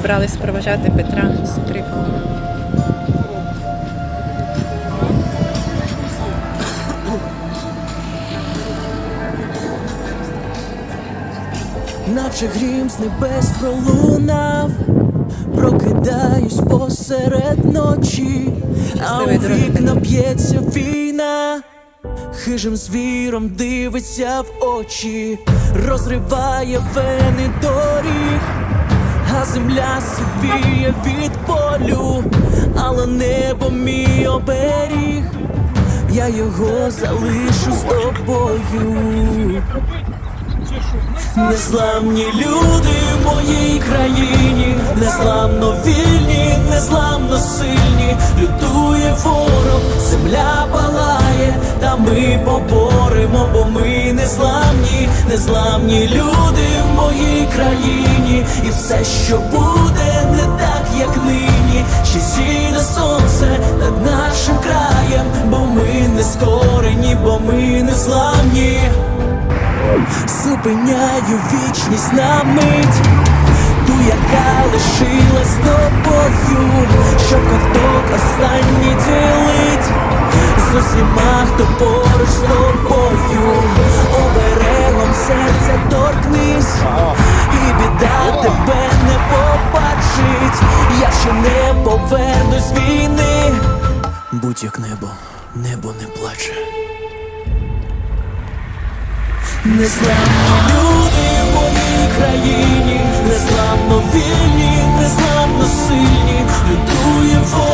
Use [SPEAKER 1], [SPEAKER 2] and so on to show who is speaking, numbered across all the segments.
[SPEAKER 1] зібрались проважати Петра Скрипку.
[SPEAKER 2] наче грім з небес пролунав, прокидаюсь посеред ночі, а у вікна б'ється війна, хижим звіром дивиться в очі, розриває вени доріг, а земля сивіє від болю, але небо мій оберіг, я його залишу з тобою. Незламні люди в моїй країні, незламно вільні, незламно сильні, лютує ворог, земля палає, та ми поборемо, бо ми незламні, незламні люди в моїй країні, і все, що буде, не так, як нині, ще зійде сонце над нашим краєм, бо ми не скорені, бо ми незламні. Зупиняю вічність на мить, ту, яка лишилась тобою, щоб ковток останній ділить з усіма, хто поруч з тобою, оберегом серця торкнись, і біда тебе не побачить, якщо не повернусь з війни, будь як небо, небо не плаче. Незламні люди в моїй країні, незламно вільні, незламно сильні, лютує ворог,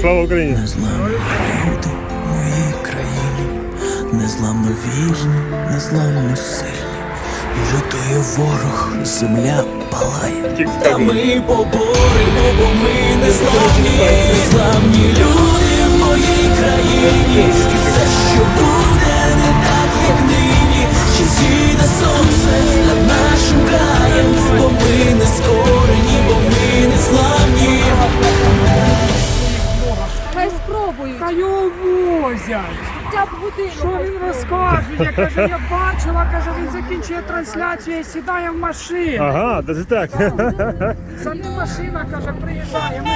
[SPEAKER 3] Слава Україні!
[SPEAKER 2] Незламні люди моїй країні, незламно вільні, незламно сильні. Лютує ворог, земля палає. Та ми поборемо, бо ми незламні, незламні люди в моїй країні. І все, що буде, не так, як нині. Ще зійде сонце над нашим краєм, бо ми не скорені,
[SPEAKER 4] возять.
[SPEAKER 5] Хоча.
[SPEAKER 4] Що він розказує? Каже, я бачила, каже, він закінчує трансляцію і сідає в машину.
[SPEAKER 3] Ага, даже так.
[SPEAKER 4] За ним машина, каже, приїжджає. Ми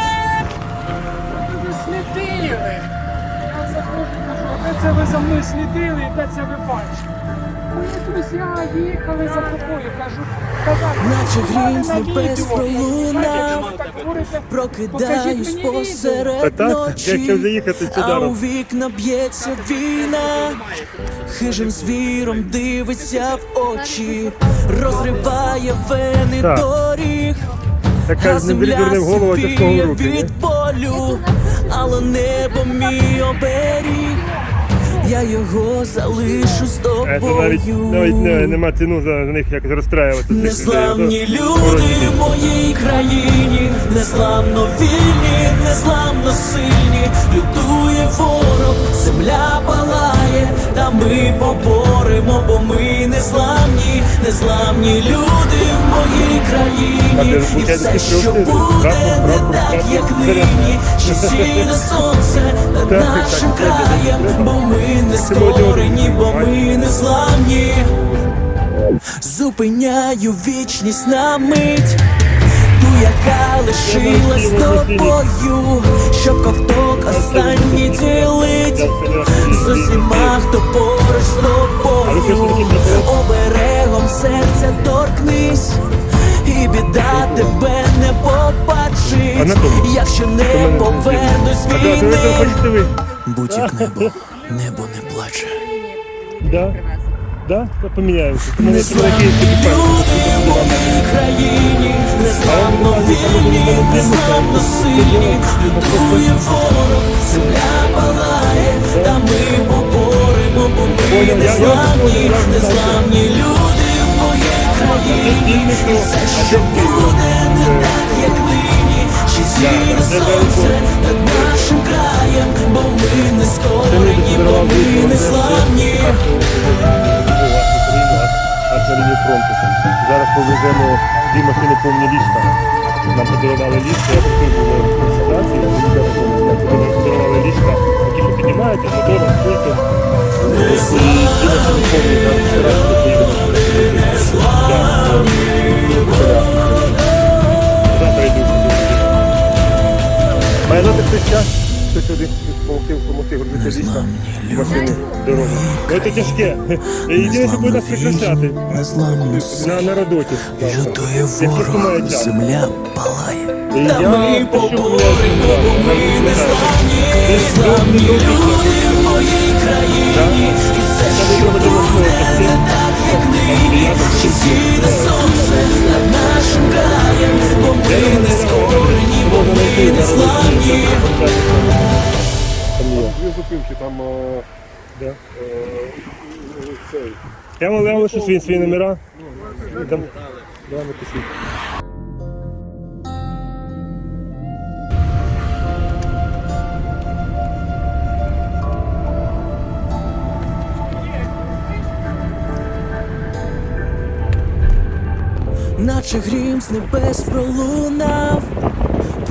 [SPEAKER 4] ми слідили. Я заходжу, кажу, де це ви за мною слідили і де це ви бачите? Друзі їхали за тобою, кажу,
[SPEAKER 2] Наче грім з
[SPEAKER 4] «На
[SPEAKER 2] небес
[SPEAKER 4] відео».
[SPEAKER 2] пролунав, Прокидаюсь посеред ночі, а у вікна б'ється війна, хижим звіром дивиться в очі, розриває вени доріг,
[SPEAKER 3] Така
[SPEAKER 2] а
[SPEAKER 3] не
[SPEAKER 2] земля
[SPEAKER 3] голову, тяжкого руки.
[SPEAKER 2] від болю, але небо мій оберіг, я його залишу з
[SPEAKER 3] Це навіть, навіть не, нема ціну за них якось розстраювати.
[SPEAKER 2] Незламні люди в моїй країні, незламно вільні, незламно сильні, лютує ворог, земля палає, ми поборемо, бо ми незламні, незламні люди в моїй країні, і все, що буде, не так, як нині, ще сіде сонце над нашим краєм, бо ми не скорені, бо ми незламні. Зупиняю вічність на мить, яка лишилась тобою, щоб ковток останній ділить з усіма, хто поруч з тобою, оберегом серця торкнись, і біда тебе не побачить, якщо не повернусь війни. Будь як небо, небо не плаче.
[SPEAKER 3] Да? Да? Поміняємося. Мене
[SPEAKER 2] Моїй країні, незламно вільні, незламно сильні, лютує ворог, земля палає, та ми поборемо, бо ми незламні, незламні люди в моїй країні, і все, що буде, не так, як нині, чи зійде сонце над нашим краєм, бо ми не скорені, бо ми незламні.
[SPEAKER 3] Аж на лінії фронту. Зараз повеземо дві машини повні ліжка. Нам подарували ліжка, я працюю в консультації, нам подарували ліжка, які ви піднімаєте, мотором, пультом. І дві машини повні, зараз стараюся поїдемо. Завтра йду. Має дати час, хтось один допомогти, допомогти грузити ліжка в машину дорогу. Це тяжке. Єдине, що буде нас прикрашати. На, на роботі.
[SPEAKER 2] Лютує ворог, земля палає. Та ми поборемо, бо ми незламні, незламні люди в моїй країні. І все, що буде, не так, як нині. Чи зійде сонце над нашим краєм, бо ми не скорені, бо ми незламні.
[SPEAKER 3] Дві зупинки, там де? Я вам я вам лишу свої, свої номера. Дам- Давай напишіть.
[SPEAKER 2] Наче грім з небес пролунав,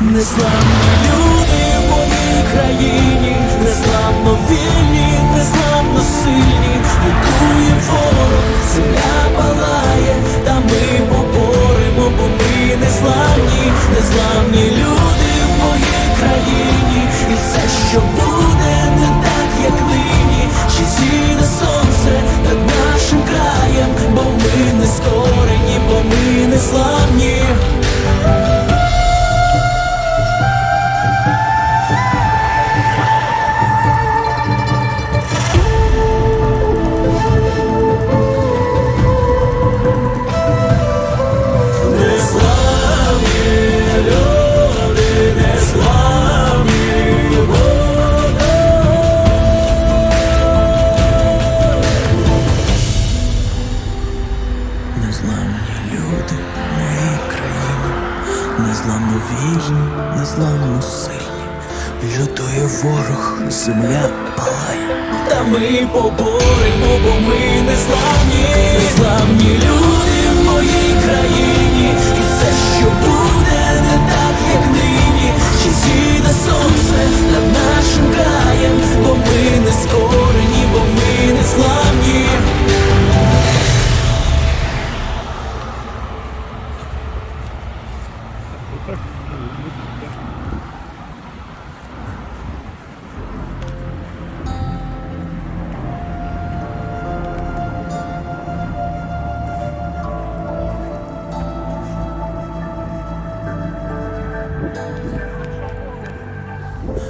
[SPEAKER 2] Незламні люди в моїй країні, незламно вільні, незламно сильні, лікує ворог, земля палає, поборемо, бо ми не незламні, славні люди в моїй країні,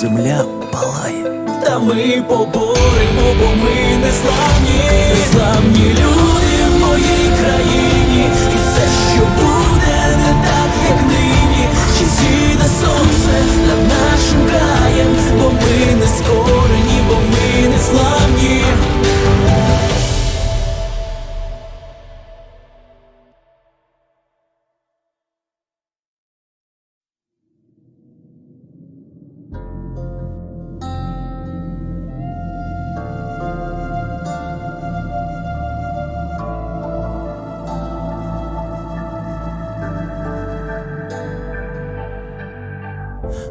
[SPEAKER 2] земля палає. Та ми поборемо, бо ми не незламні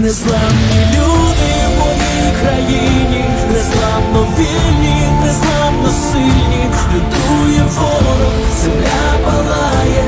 [SPEAKER 2] Незламні люди в моїй країні, незламно вільні, незламно сильні, лютує ворог, земля палає,